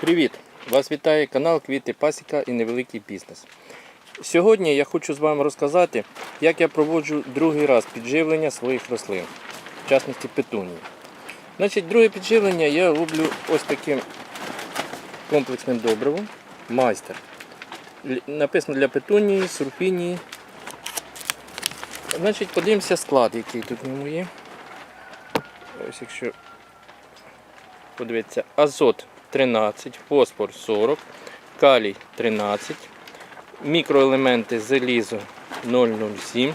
Привіт! Вас вітає канал Квіти Пасіка і Невеликий бізнес. Сьогодні я хочу з вами розказати, як я проводжу другий раз підживлення своїх рослин, в частності петунії. Значить, друге підживлення я роблю ось таким комплексним добривом майстер. Написано для петунії, сурфінії. Значить, подивимося склад, який тут в ньому є. Ось якщо подивитися, азот 13, фосфор 40, калій 13, мікроелементи залізо 007,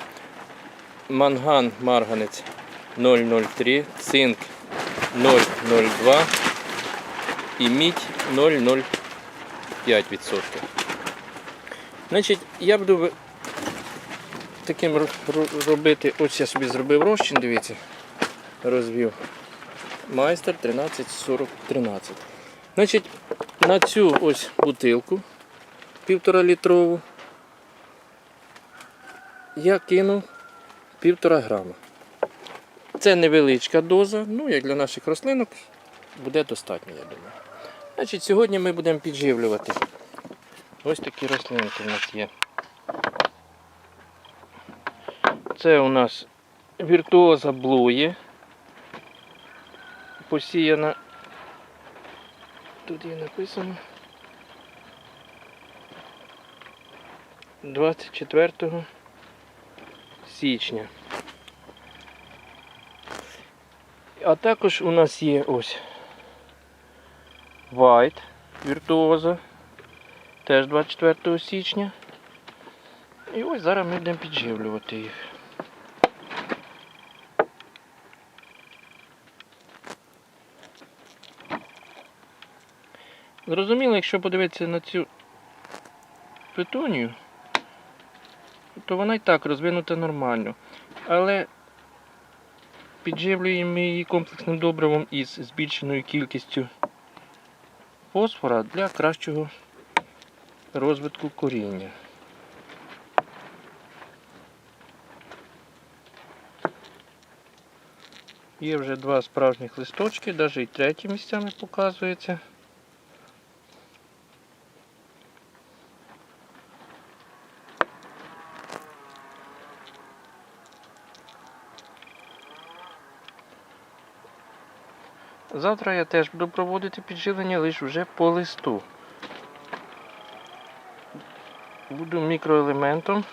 манган марганець 003, цинк 002 і мідь 0,05%. Значить, я буду таким ро- ро- робити, ось я собі зробив розчин, дивіться, розвів. Майстер 13 40 13. Значить, на цю ось бутилку півтора літрову я кинув півтора грама. Це невеличка доза, ну як для наших рослинок буде достатньо, я думаю. Значить, сьогодні ми будемо підживлювати. Ось такі рослинки у нас є. Це у нас віртуоза блує. Посіяна. Тут є написано. 24 січня. А також у нас є ось White віртуоза. Теж 24 січня. І ось зараз ми будемо підживлювати їх. Зрозуміло, якщо подивитися на цю петунію, то вона і так розвинута нормально. Але підживлюємо її комплексним добривом із збільшеною кількістю фосфора для кращого розвитку коріння. Є вже два справжніх листочки, навіть і треті місцями показується. Завтра я теж буду проводити підживлення лише вже по листу. Буду мікроелементом.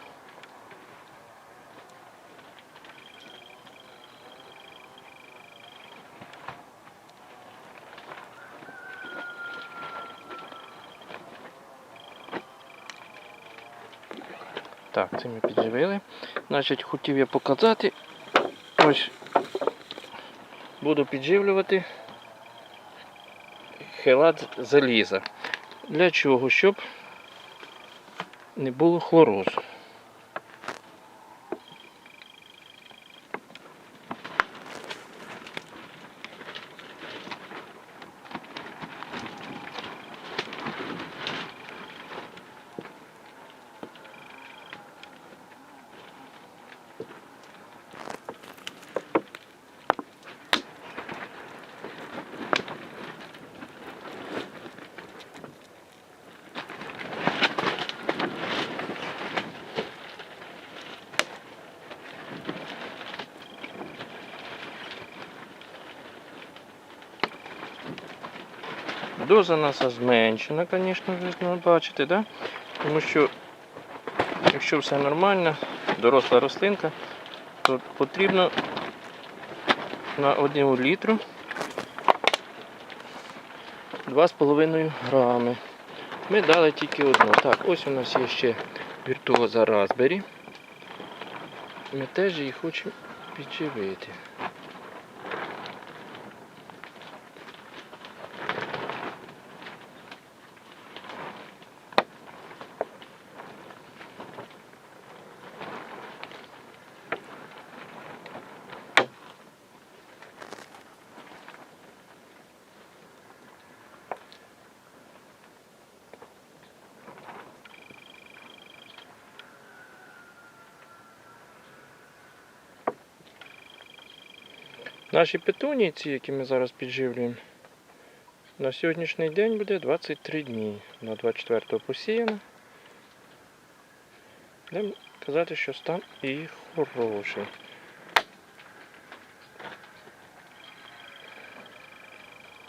Так, це ми підживили. Значить, хотів я показати. Ось буду підживлювати хелат заліза. Для чого? Щоб не було хлорозу. Доза наша зменшена, звісно, бачите, да? тому що якщо все нормально, доросла рослинка, то потрібно на 1 літру 2,5 грами. Ми дали тільки одну. Так, ось у нас є ще віртуоза Raspberry. Ми теж її хочемо підживити. Наші петунії, ці, які ми зараз підживлюємо, На сьогоднішній день буде 23 дні. На 24-го посіяно. Будемо казати, що стан і хороший.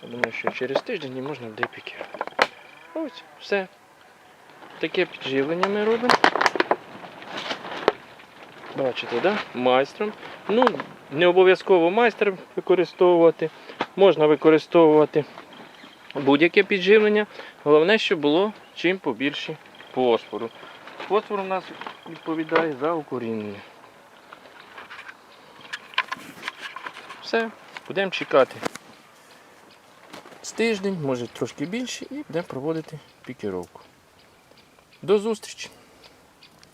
Я думаю, що через тиждень можна буде пікірувати. Ось, все. Таке підживлення ми робимо. Бачите, да? майстром. Ну, не обов'язково майстром використовувати. Можна використовувати будь-яке підживлення. Головне, щоб було чим побільше фосфору. Фосфор у нас відповідає за укорінення. Все, будемо чекати з тиждень, може трошки більше, і будемо проводити пікіровку. До зустрічі!